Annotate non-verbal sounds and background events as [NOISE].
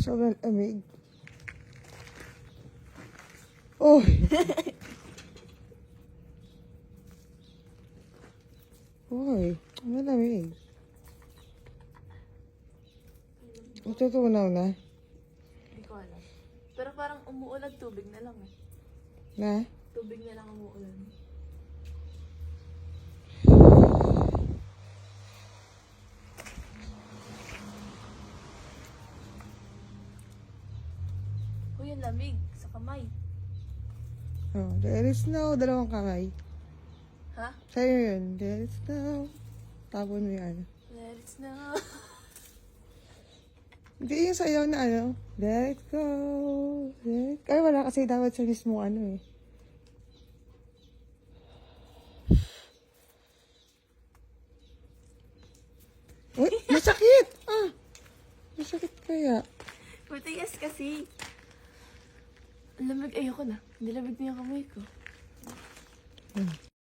Sobrang lamig. Oh! Uy, malamig. Itutunaw na. Hindi ko alam. Pero parang umuulan tubig na lang eh. Na? Tubig na lang umuulan. Uy, ang lamig sa kamay. Oh, there is snow. Dalawang kamay. Ha? Sa'yo yun. There is snow. Tapon mo yan. Let it snow. Hindi yung sayaw na ano. Let it go. Let it... Ay, wala kasi dapat sa mismo ano eh. Uy, [LAUGHS] masakit! Ah! Masakit kaya. Matigas kasi. Lamig. Ayoko na. Hindi lamig na yung kamay ko.